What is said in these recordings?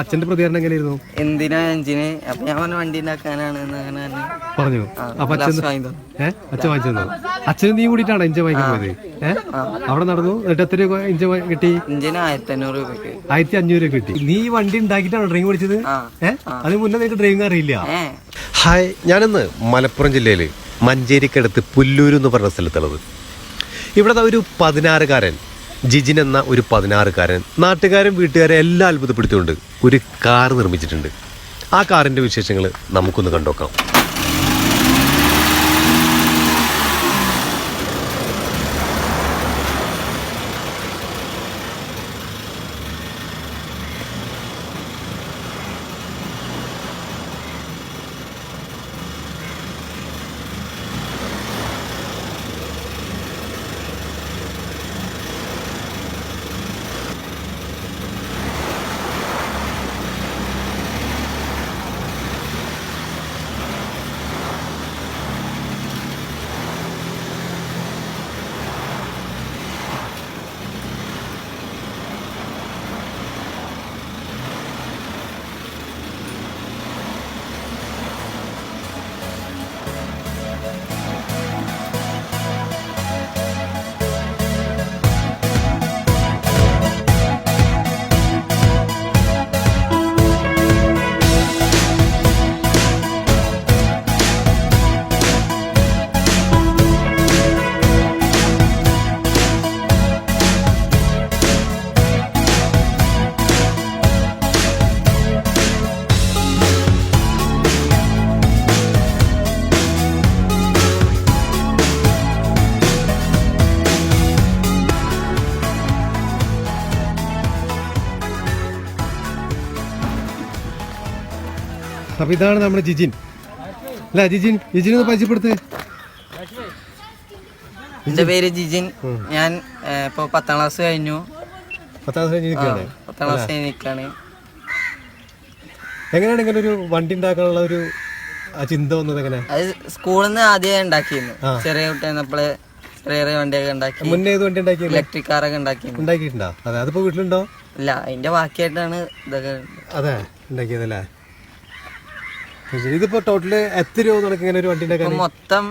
അച്ഛന്റെ പ്രതികരണം എങ്ങനെയായിരുന്നു? എന്തിനാ എഞ്ചിന് അപ്പൊ ഞാൻ പറഞ്ഞു വണ്ടി ഉണ്ടാക്കാനാണ് പറഞ്ഞു. അപ്പൊ അച്ഛൻ ഏഹ് അച്ഛൻ വാങ്ങിച്ചു തന്നു അച്ഛനും നീ കൂടിയിട്ടാണ് എഞ്ചിൻ വാങ്ങിക്കാൻ പോയത്? ഏഹ് അവിടെ നടന്നു? എന്നിട്ട് എത്ര രൂപ ഇഞ്ച കിട്ടി? എഞ്ചിന് ആയിരത്തി അഞ്ഞൂറ് രൂപയ്ക്ക് ആയിരത്തി അഞ്ഞൂറ് രൂപ കിട്ടി. നീ വണ്ടി ഉണ്ടാക്കിയിട്ടാണ് ഡ്രൈവിംഗ് പഠിച്ചത് അത് ഏഹ് അതിന് മുന്നേ നിനക്ക് ഡ്രൈവിംഗ് അറിയില്ല? ഹായ് ഞാനിന്ന് മലപ്പുറം ജില്ലയിൽ മഞ്ചേരിക്കടുത്ത് പുല്ലൂർ എന്ന് പറഞ്ഞ സ്ഥലത്തുള്ളത് ഇവിടെ ഒരു പതിനാറുകാരൻ ജിജിൻ എന്ന ഒരു പതിനാറുകാരൻ നാട്ടുകാരും വീട്ടുകാരെ എല്ലാം അത്ഭുതപ്പെടുത്തിയുണ്ട് ഒരു കാർ നിർമ്മിച്ചിട്ടുണ്ട്. ആ കാറിന്റെ വിശേഷങ്ങൾ നമുക്കൊന്ന് കണ്ടോക്കാം. അപ്പൊ ഇതാണ് നമ്മുടെ ജിജിൻ. അല്ല ജിജിൻ? ജിജിൻ ഒന്ന് പരിചയപ്പെടുത്ത്. എന്റെ പേര് ജിജിൻ. ഞാൻ ഏ, ഇപ്പൊ പത്താം ക്ലാസ് കഴിഞ്ഞു. പത്താം ക്ലാസ് കഴിഞ്ഞ് നിൽക്കുകയാണ്. പത്താം ക്ലാസ് കഴിഞ്ഞ് നിൽക്കാണ് എങ്ങനെയാണ് ഇങ്ങനെ ഒരു വണ്ടി ഉണ്ടാക്കാനുള്ള ഒരു ചിന്ത വന്നത് എങ്ങനെ? അത് സ്കൂളിൽ നിന്ന് ആദ്യം ഉണ്ടാക്കിയിരുന്നു ചെറിയ കുട്ടി നമ്മൾ ചെറിയ ചെറിയ വണ്ടിയൊക്കെ ഉണ്ടാക്കി. മുന്നേ ഏത് വണ്ടി ഉണ്ടാക്കി ഇലക്ട്രിക് കാറൊക്കെ ഒക്കെ ഉണ്ടാക്കിയിട്ടുണ്ടോ? അതെ അതിപ്പോ വീട്ടിലുണ്ടോ? ഇല്ല അതിന്റെ ബാക്കിയായിട്ടാണ് ഇതൊക്കെ അതെ ഉണ്ടാക്കിയതല്ലേ. ഇതിപ്പോ ടോട്ടൽ എത്ര രൂപ നടക്കും ഇങ്ങനെ ഒരു വണ്ടിന്റെ കാര്യം മൊത്തം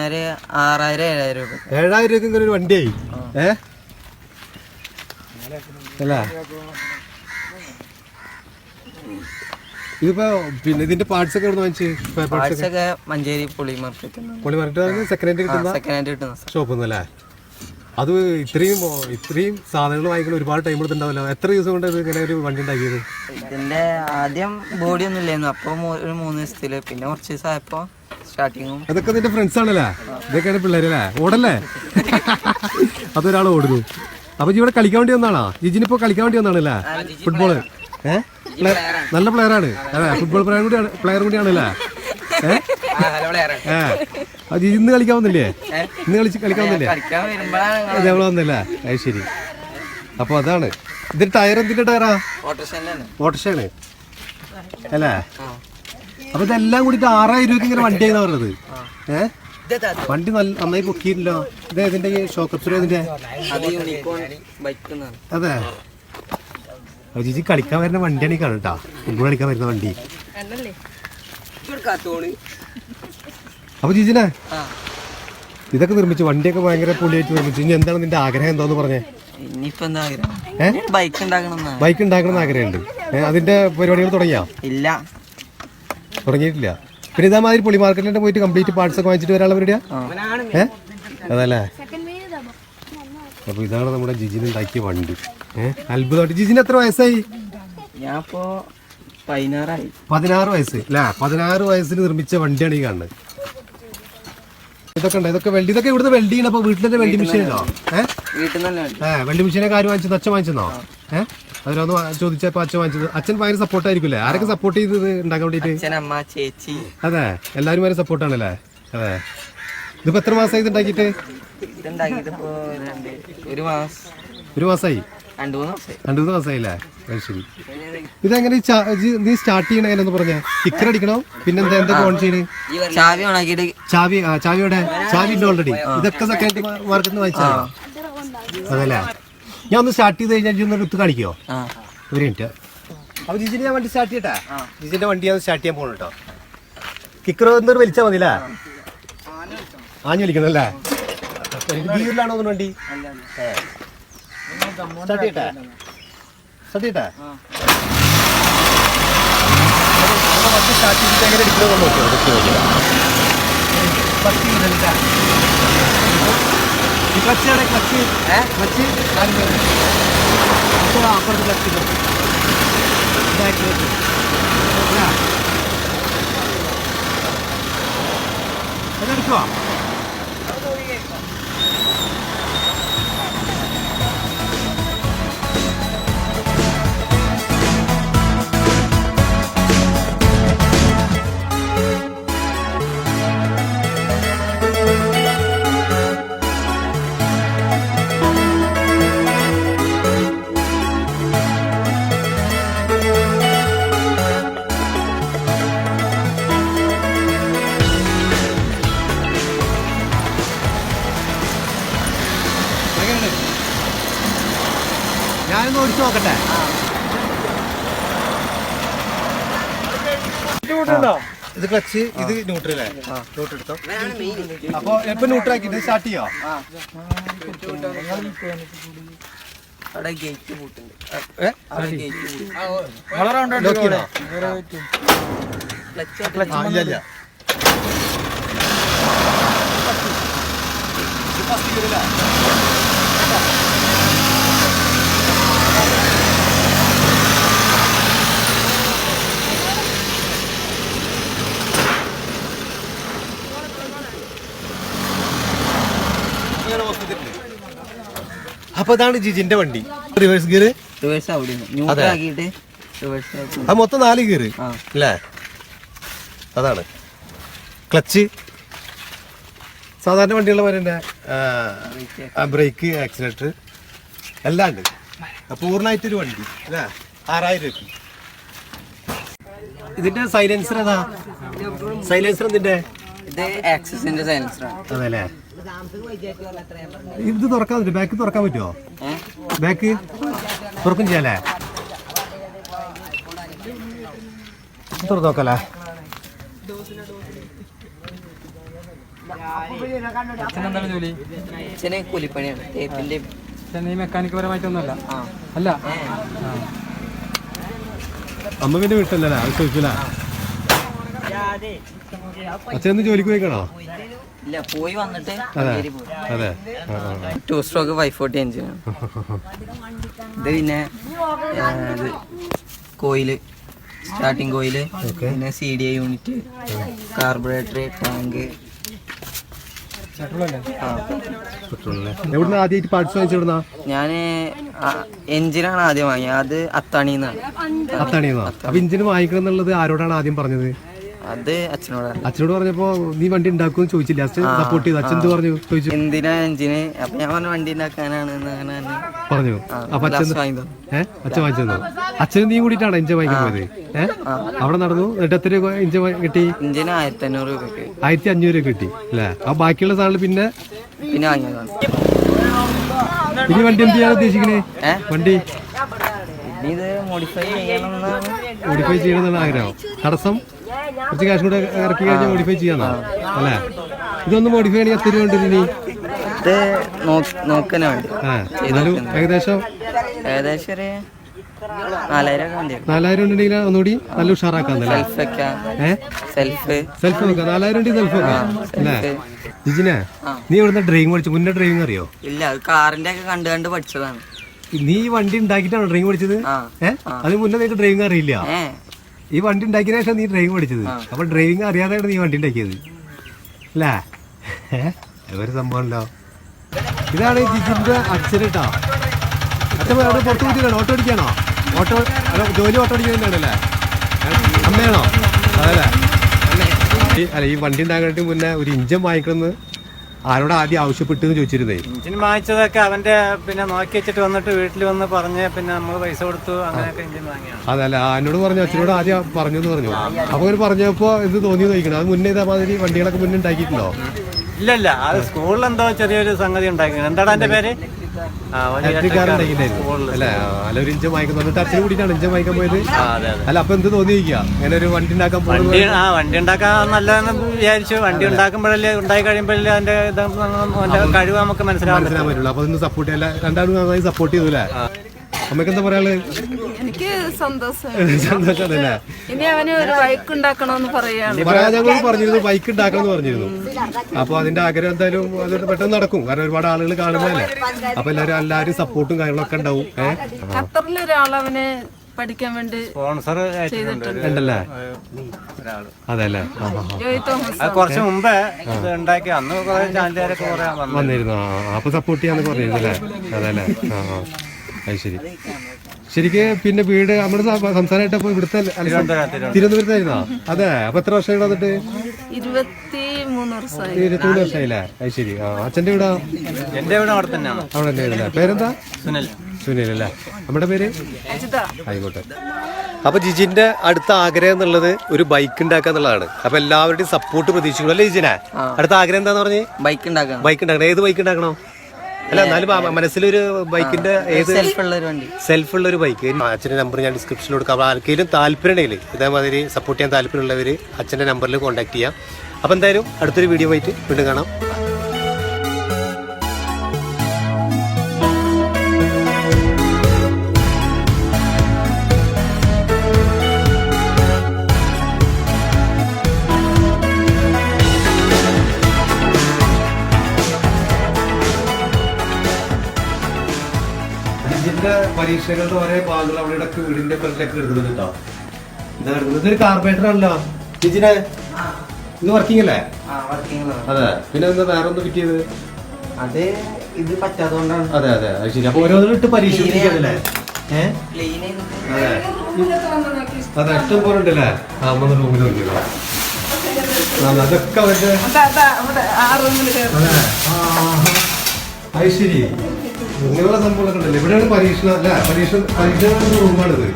ഒരു ആറായിരം ഏഴായിരം രൂപ. ഏഴായിരം രൂപ ഇങ്ങനെ ഒരു വണ്ടിയായി? ഏ? അല്ല? ഇതിപ്പോ പിന്നെ ഇതിന്റെ പാർട്സ് ഒക്കെ വാങ്ങിച്ച്? പാർട്സ് ഒക്കെ? മഞ്ചേരി പുളി മാർക്കറ്റ് പൊളി മാർക്കറ്റ് സെക്കൻഡ് ഹാൻഡ് കിട്ടുന്ന സെക്കൻഡ് ഹാൻഡ് കിട്ടുന്ന സ്ഥലം. ഷോപ്പിൽ നിന്നല്ലേ അത് ഇത്രയും ഇത്രയും സാധനങ്ങൾ വാങ്ങിക്കുന്ന ഒരുപാട് ടൈം എടുത്തിട്ടുണ്ടാവല്ലോ. എത്ര ദിവസം കൊണ്ട് ഇങ്ങനെ ഒരു വണ്ടി ഉണ്ടാക്കിയത്? ഇതിന്റെ ആദ്യം ബോഡി ഒന്നും ഇല്ലായിരുന്നു. അപ്പൊ ഒരു മൂന്ന് ദിവസത്തിൽ. പിന്നെ കുറച്ച് ദിവസം ആയപ്പോ സ്റ്റാർട്ടിങ്ങും അതൊക്കെ നിന്റെ ഫ്രണ്ട്സ് ആണല്ലേ? ഇതൊക്കെയാണ് പിള്ളേരല്ലേ? ഓടല്ലേ? അതൊരാൾ ഓടുന്നു. അപ്പൊ ഇവിടെ കളിക്കാൻ വേണ്ടി വന്നാണോ ജിജിനിപ്പോ കളിക്കാൻ വേണ്ടി വന്നാണല്ലേ? ഫുട്ബോൾ നല്ല പ്ലെയർ ആണ്. അതെ ഫുട്ബോൾ പ്ലെയർ കൂടിയാണ് പ്ലെയർ കൂടിയാണല്ലേ? അത് ഇന്ന് കളിക്കാവുന്നില്ലേ ഇന്ന് കളിച്ച് കളിക്കാവുന്നില്ലേ ഞങ്ങൾ വന്നില്ല? അത് ശരി. അപ്പൊ അതാണ്. ഇതിന്റെ ടയർ എന്തിന്റെ ടയറാ? ഓട്ടോഷാണ്. അല്ലേ? അപ്പൊ ഇതെല്ലാം കൂടി ആറായിരം രൂപയ്ക്ക് ഇങ്ങനെ വണ്ടി ആയിരുന്നു പറഞ്ഞത്. വണ്ടി നല്ല നന്നായി പൊക്കിയിട്ടില്ലോ ഇതേ ഇതിന്റെ ഷോക്ക് അപ്സർ ഇതിന്റെ? അത് ചേച്ചി കളിക്കാൻ വരുന്ന വണ്ടിയാണ് ഈ കാണട്ടാ ഫുട്ബോൾ കളിക്കാൻ വരുന്ന വണ്ടി. അപ്പൊ ചേച്ചിനെ ആ. ഇതൊക്കെ നിർമ്മിച്ചു വണ്ടിയൊക്കെ ഭയങ്കര പൊളിയായിട്ട് നിർമ്മിച്ചു. ഇനി എന്താണ് നിന്റെ ആഗ്രഹം എന്താന്ന് പറഞ്ഞേ? ബൈക്ക് ഉണ്ടാക്കണം ബൈക്ക് ഉണ്ടാക്കണം ആഗ്രഹമുണ്ട്. അതിന്റെ പരിപാടികൾ തുടങ്ങിയാ? ഇല്ല. തുടങ്ങിയിട്ടില്ല. പിന്നെ ഇതേമാതിരി പൊളി മാർക്കറ്റിൽ പോയിട്ട് കംപ്ലീറ്റ് പാർട്സ് ഒക്കെ വാങ്ങിച്ചിട്ട് വരാനുള്ള പരിപാടിയാ? ഏ? അതല്ലേ? അപ്പൊ. ഇതാണ് നമ്മുടെ ജിജിൻ ഉണ്ടാക്കിയ വണ്ടി. ഏഹ് അത്ഭുതമായിട്ട്. ജിജിന് എത്ര വയസ്സായി? ഞാൻ പതിനാറായി. പതിനാറ് വയസ്സ് അല്ലേ? പതിനാറ് വയസ്സിന് നിർമ്മിച്ച വണ്ടിയാണ് ഈ കാണുന്നത്. ഇതൊക്കെ ഉണ്ട്. ഇതൊക്കെ വെൽഡ് ഇതൊക്കെ ഇവിടുന്ന് വെൽഡ് ചെയ്യണം അപ്പൊ വീട്ടിലെ വെൽഡ് മെഷീൻ ഉണ്ടോ ഏഹ് വെൽഡി മെഷീനെ കാര്യം വാങ്ങിച്ചത്? അച്ഛൻ വാങ്ങിച്ചെന്നോ ഏഹ് അവരൊന്ന് ചോദിച്ചപ്പോ അച്ഛൻ വാങ്ങിച്ചത്. അച്ഛൻ ഭയങ്കര സപ്പോർട്ട് ആയിരിക്കില്ലേ ആരൊക്കെ സപ്പോർട്ട് ചെയ്തത് ഉണ്ടാക്കാൻ വേണ്ടിട്ട് അതെ. എല്ലാവരും വരെ സപ്പോർട്ടാണല്ലേ അതെ. ഇതിപ്പോ എത്ര മാസമായി ഇത് ഉണ്ടാക്കിയിട്ട്? ഒരു മാസമായി രണ്ടു മൂന്ന് ദിവസമായില്ലേ? ശരി. ഇതെങ്ങനെ നീ സ്റ്റാർട്ട് ചെയ്യണ എങ്ങനെയെന്ന് പറഞ്ഞ. കിക്കർ അടിക്കണോ? പിന്നെ എന്താ എന്താ ഓൺ ചെയ്യണേ ചാവി ഉണക്കിയിട്ട് ചാവി ആ ചാവിയുടെ ചാവി ഉണ്ട് ഓൾറെഡി ഇതൊക്കെ സെക്കൻഡ് മാർക്കറ്റ് നിന്ന് വാങ്ങിച്ചാ അതല്ലേ? ഞാൻ ഒന്ന് സ്റ്റാർട്ട് ചെയ്ത് കഴിഞ്ഞാൽ ഒന്ന് എടുത്ത് കാണിക്കോ? ഒരു മിനിറ്റ് അപ്പൊ ജിജിനെ ഞാൻ വണ്ടി സ്റ്റാർട്ട് ചെയ്യട്ടെ. ജിജിന്റെ വണ്ടി ഞാൻ സ്റ്റാർട്ട് ചെയ്യാൻ പോകണം കേട്ടോ കിക്കർ എന്നൊരു വലിച്ചാ മതില്ലേ ആഞ്ഞു വലിക്കണല്ലേ ഗീറിലാണോ ഒന്ന് വണ്ടി? സ്റ്റാർട്ട് ചെയ്യട്ടെ ഫസ്റ്റ് സ്റ്റാർട്ട് ചെയ്തിട്ട് എങ്ങനെ എടുക്കണമെന്ന് നോക്കിയോ എടുത്ത് നോക്കിയോ ഫസ്റ്റ് ഈ ക്ലച്ച് എവിടെ ക്ലച്ച്? അപ്പുറത്ത് അതെടുക്കുവാ? ഇത് ക്ലച്ച് ഇത് ന്യൂട്രലേ. ന്യൂട്രൽ എടുത്തോ. അപ്പൊ എപ്പൊ ന്യൂട്രൽ ആക്കിട്ട് സ്റ്റാർട്ട് ചെയ്യോ? അവിടെ ഗേറ്റ് പൂട്ടുണ്ട് ഏ? അവിടെ ഗേറ്റ് ലോക്കിനോ? ക്ലച്ച് ആ, ഇല്ല ഇല്ല ഇത് first gear അല്ലേ? അങ്ങനെ മൊത്തത്തിൽ. അപ്പൊ ഇതാണ് ജിജിന്റെ വണ്ടി. റിവേഴ്സ് ഗിയർ റിവേഴ്സ് അവിടെ ആക്കിയിട്ട് അത് മൊത്തം നാല് ഗിയർ അല്ലേ അതാണ്. ക്ലച്ച് സാധാരണ വണ്ടികളെ പോലെ തന്നെ ബ്രേക്ക് ആക്സിലേറ്റർ എല്ലാം ഉണ്ട്. പൂർണമായിട്ടൊരു വണ്ടി അല്ലേ ആറായിരം രൂപ ഇതിന്റെ സൈലൻസർ ഏതാ? സൈലൻസർ എന്തിന്റെ? ഇത് ആക്സസിന്റെ അതെ ഇത് തുറക്കാൻ പറ്റും ബാക്ക് തുറക്കാൻ പറ്റുമോ ബാക്ക് തുറക്കും ചെയ്യാലേ തുറന്നു നോക്കല്ലേ? അച്ഛനെന്താണ് ജോലി അച്ഛന് കൂലിപ്പണിയാണ്. തേപ്പിന്റെ അച്ഛൻ ഈ മെക്കാനിക് പരമായിട്ടൊന്നുമല്ല അല്ല. അമ്മ പിന്നെ വിട്ടല്ലേ അത് ചോദിക്കൂല അച്ഛൻ ജോലിക്ക് പോയിക്കണോ? ഇല്ല പോയി വന്നിട്ട് അതെ. ടു സ്ട്രോക്ക് ഫൈവ് ഫോർട്ടി എഞ്ചിനാണ് ഇത് പിന്നെ കോയിൽ സ്റ്റാർട്ടിങ് കോയിൽ പിന്നെ C D I unit carburettor tank ഞാൻ എഞ്ചിനാണ് ആദ്യം വാങ്ങിയത്. അത് അത്താണിന്നാണ്. അത്താണിന്നാണ് അപ്പൊ എഞ്ചിന് വാങ്ങിക്കണം എന്നുള്ളത് ആരോടാണ് ആദ്യം പറഞ്ഞത്? അത് അച്ഛനോടാണ്. അച്ഛനോട് പറഞ്ഞപ്പോ നീ വണ്ടി ഉണ്ടാക്കുമെന്ന് ചോദിച്ചില്ല. അച്ഛൻ സപ്പോർട്ട് ചെയ്തു. അച്ഛൻ എന്ത് പറഞ്ഞു? ചോദിച്ചു. എന്തിനാ എഞ്ചിന് അപ്പൊ ഞാൻ പറഞ്ഞു വണ്ടി ഉണ്ടാക്കാനാണ് പറഞ്ഞു. അപ്പൊ അച്ഛൻ ഏഹ് അച്ഛൻ വാങ്ങിച്ചു തന്നു അച്ഛനും നീ കൂടിയിട്ടാണ് എഞ്ചിൻ വാങ്ങിക്കാൻ പോയത്? ഏഹ് അവിടെ നടന്നു. എന്നിട്ട് എത്ര രൂപ എഞ്ചിൻ കിട്ടി? എഞ്ചിന് ആയിരത്തി അഞ്ഞൂറ് രൂപയ്ക്ക് ആയിരത്തി അഞ്ഞൂറ് രൂപ കിട്ടി അല്ലേ? ആ ബാക്കിയുള്ള സാധനങ്ങൾ പിന്നെ? പിന്നെ വാങ്ങിയതാണ്. ഇനി വണ്ടി എന്ത് ചെയ്യാൻ ഉദ്ദേശിക്കണേ? വണ്ടി? മോഡിഫൈ ചെയ്യണമെന്നാണ് ആഗ്രഹം. തടസ്സം? കുറച്ച് ക്യാഷ് കൂടെ ഇറക്കി കഴിഞ്ഞാൽ മോഡിഫൈ ചെയ്യാന്നാ. അല്ലേ? ഇതൊന്ന് മോഡിഫൈ ചെയ്യാൻ എത്ര രൂപ ഉണ്ട് ഇനി ഇത് നോക്കാനാ വേണ്ടി. എന്നാലും ഏകദേശം ഏകദേശം ഒരു നാലായിരം ഉണ്ടെങ്കിൽ ഒന്നുകൂടി നല്ല ഉഷാറാക്കാന്നല്ലേ? സെൽഫ്. സെൽഫ് വെക്കാം നാലായിരം ഉണ്ടെങ്കിൽ സെൽഫ് വെക്കാം അല്ലേ? ജിജിനെ നീ ഇവിടുന്ന് ഡ്രൈവിംഗ് പഠിച്ചു മുന്നേ ഡ്രൈവിംഗ് അറിയോ? ഇല്ല കാറിന്റെ ഒക്കെ കണ്ട് കണ്ട് പഠിച്ചതാണ്. നീ വണ്ടി ഉണ്ടാക്കിട്ടാണോ ഡ്രൈവിംഗ് പഠിച്ചത്? ഏഹ് അതിന് മുന്നേ നിനക്ക് ഡ്രൈവിംഗ് അറിയില്ല? ഈ വണ്ടി ഉണ്ടാക്കിയ ശേഷം നീ ഡ്രൈവിംഗ് പഠിച്ചത്. അപ്പൊ ഡ്രൈവിംഗ് അറിയാതെയാണ് നീ വണ്ടി ഉണ്ടാക്കിയത്. അല്ലേ? ഒരു സംഭവമല്ലോ ഇതാണ് ജിജിന്റെ അച്ഛൻ കേട്ടോ അച്ഛൻ അവിടെ പുറത്തു കൂട്ടിയാണോ ഓട്ടോ അടിക്കാണോ ഓട്ടോ അല്ല ജോലി ഓട്ടോ അടിക്കുന്നതന്നെയാണല്ലേ അമ്മയാണോ? അതല്ലേ അല്ല? ഈ വണ്ടി ഉണ്ടാക്കാനായിട്ട് മുന്നേ ഒരു ഇഞ്ചം വാങ്ങിക്കണമെന്ന് ആരോട് ആദ്യം ആവശ്യപ്പെട്ടു എന്ന് ചോദിച്ചിരുന്നേ? എഞ്ചിൻ വാങ്ങിച്ചതൊക്കെ അവന്റെ പിന്നെ നോക്കി വെച്ചിട്ട് വന്നിട്ട് വീട്ടിൽ വന്ന് പറഞ്ഞ് പിന്നെ നമ്മൾ പൈസ കൊടുത്തു അങ്ങനെയൊക്കെ എഞ്ചിൻ വാങ്ങിയാണ് അതല്ല എന്നോട് പറഞ്ഞു അച്ഛനോട് ആദ്യം പറഞ്ഞു എന്ന് പറഞ്ഞു. അപ്പൊ അവർ പറഞ്ഞപ്പോ ഇത് തോന്നി നോക്കണം അത് മുന്നേ ഇതേമാതിരി വണ്ടികളൊക്കെ മുന്നേ ഉണ്ടാക്കിയിട്ടുണ്ടോ? ഇല്ല ഇല്ല അത് സ്കൂളിൽ എന്തോ ചെറിയൊരു സംഗതി ഉണ്ടാക്കി എന്താടാ എന്റെ പേര്? അല്ലേ? ഒരു കൂടിയിട്ടാണ് പോയത്. അല്ല അപ്പൊ എന്ത് തോന്നിയിരിക്കുക അങ്ങനെ ഒരു വണ്ടി ഉണ്ടാക്കാൻ വണ്ടി ആ വണ്ടി ഉണ്ടാക്കാൻ നല്ലതെന്ന് വിചാരിച്ചു. വണ്ടി ഉണ്ടാക്കുമ്പോഴല്ലേ ഉണ്ടായി കഴിയുമ്പോഴല്ലേ അതിന്റെ കഴിവ് നമുക്ക് മനസ്സിലാക്കാൻ പറ്റുള്ളൂ. അപ്പൊ സപ്പോർട്ട് ചെയ്യാൻ രണ്ടാളും നന്നായി സപ്പോർട്ട് ചെയ്തല്ലേ അമ്മയ്ക്ക് എന്താ പറയാൾ എനിക്ക് സന്തോഷം. സന്തോഷമല്ലേ ഇനി അവന് ഒരു ബൈക്ക് ഉണ്ടാക്കണമെന്ന് പറയാണ് ഞങ്ങൾ പറഞ്ഞിരുന്നു ബൈക്ക് ഉണ്ടാക്കണം എന്ന് പറഞ്ഞിരുന്നു. അപ്പൊ അതിന്റെ ആഗ്രഹം എന്തായാലും അത് പെട്ടെന്ന് നടക്കും. കാരണം ഒരുപാട് ആളുകൾ കാണുന്നതല്ലേ? അപ്പൊ എല്ലാവരും എല്ലാവരും സപ്പോർട്ടും കാര്യങ്ങളൊക്കെ ഉണ്ടാവും. അവന് പഠിക്കാൻ വേണ്ടി സ്പോൺസർ ഉണ്ടല്ലേ? ഒരാൾ അതെ അല്ലേ ആ, ആ, ആ. ജോയ് തോമസ് കുറച്ച് മുമ്പേ ഉണ്ടാക്കി. അന്ന് കുറെ ചാനലുകാരൊക്കെ വന്നിരുന്നു. അപ്പൊ സപ്പോർട്ട് ചെയ്യാന്ന് പറഞ്ഞിരുന്നല്ലേ അതെ അല്ലേ ആ ആ. അത് ശരി. ശരിക്ക് പിന്നെ വീട് നമ്മുടെ സംസ്ഥാനമായിട്ട് അപ്പൊ ഇവിടുത്തെ. തിരുവനന്തപുരത്തായിരുന്നോ. അതെ. അപ്പൊ എത്ര വർഷം വന്നിട്ട് മൂന്ന് വർഷമായി. ഇരുപത്തിമൂന്ന് വർഷമായില്ലേ? അത് ശരി. ആ അച്ഛന്റെ വീടാ? എന്റെ ഇവിടെ അവിടെ തന്നെയാണ്. അവിടെ തന്നെ പേരെന്താ? സുനിൽ. സുനിൽ അല്ലേ? നമ്മുടെ പേര്? ആയിക്കോട്ടെ. അപ്പൊ ജിജിന്റെ അടുത്ത ആഗ്രഹം എന്നുള്ളത് ഒരു ബൈക്ക് ഉണ്ടാക്കുക എന്നുള്ളതാണ്. അപ്പൊ എല്ലാവരുടെയും സപ്പോർട്ട് പ്രതീക്ഷിക്കുന്നു. അല്ലേ ജിജിനെ? അടുത്ത ആഗ്രഹം എന്താന്ന് പറഞ്ഞ്? ബൈക്ക് ഉണ്ടാക്കണം. ബൈക്ക് ഉണ്ടാക്കണം. ഏത് ബൈക്ക് ഉണ്ടാക്കണോ? അല്ല എന്നാലും മനസ്സിലൊരു ബൈക്കിന്റെ ഏത് സെൽഫുള്ള ഒരു വണ്ടി. സെൽഫ് ഉള്ള ഒരു ബൈക്ക് അച്ഛന്റെ നമ്പർ ഞാൻ ഡിസ്ക്രിപ്ഷനിൽ കൊടുക്കാം. ആർക്കെങ്കിലും താല്പര്യം ഉണ്ടെങ്കിൽ ഇതേമാതിരി സപ്പോർട്ട് ചെയ്യാൻ താല്പര്യമുള്ളവർ അച്ഛന്റെ നമ്പറിൽ കോൺടാക്ട് ചെയ്യാം. അപ്പോൾ എന്തായാലും അടുത്തൊരു വീഡിയോ ആയിട്ട് വീണ്ടും കാണാം. പരീക്ഷകളുടെ ഓരോ ഭാഗങ്ങൾ അവിടെ ഇടയ്ക്ക് വീടിന്റെ ഫ്രണ്ടിലൊക്കെ എടുക്കുന്നുണ്ട് കേട്ടോ. ഇതാ എടുക്കുന്നത് ഇതൊരു കാർബേറ്റർ ആണല്ലോ. ചേച്ചിനെ ഇത് വർക്കിംഗ് അല്ലേ? അതെ. പിന്നെ എന്താ വേറെ ഒന്ന് കിട്ടിയത്? അത് ഇത് പറ്റാത്തോണ്ടാണ് അതെ അതെ. അത് ശരി. അപ്പൊ ഓരോന്നും ഇട്ട് പരീക്ഷിക്കുന്നില്ലേ ഏഹ് അതെ. അതെ ഇഷ്ടം പോലെ ഉണ്ടല്ലേ? അമ്മ റൂമിൽ അതൊക്കെ അവരുടെ അതാ അതാ ആ റൂമിൽ കയറി അതെ. ആ, അത് ശരി. ഇങ്ങനെയുള്ള സംഭവങ്ങളൊക്കെ ഇവിടെയാണ് പരീക്ഷണം അല്ല പരീക്ഷ പരീക്ഷണ റൂമാണിത്